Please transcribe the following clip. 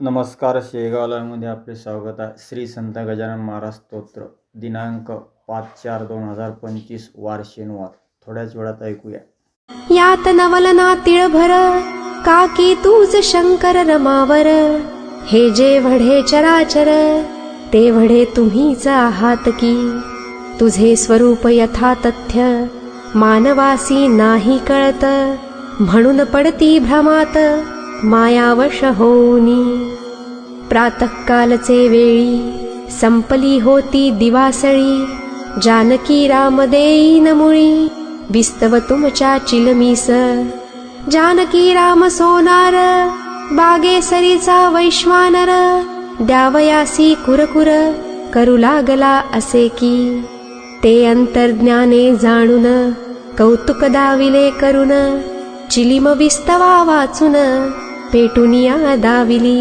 नमस्कार शेगावलामध्ये आपले स्वागत आहे. श्री संत गजानन महाराज स्तोत्र दिनांक पाच चार दोन हजार पंचवीस वार शनिवार. थोड्याच वेळात ऐकूया. यात नवलना तिळभर काकी तूच शंकर रमावर? हे जे वढे चराचर ते वढे तुम्हीच आहात की? तुझे स्वरूप यथा तथ्य मानवासी नाही कळत. म्हणून पडती भ्रमात मायावश होऊनी प्रातःकालचे वेळी संपली होती दिवासळी। जानकी रामदेई नमुळी मुळी तुमच्या चिलमीस। जानकी राम सोनार बागेसरीचा वैश्वानर। द्यावयासी कुरकुर करू लागला असे की। ते अंतर्ज्ञाने जाणून कौतुक दाविले करून चिलिम विस्तवा वाचून। पेटुनिया दाविली.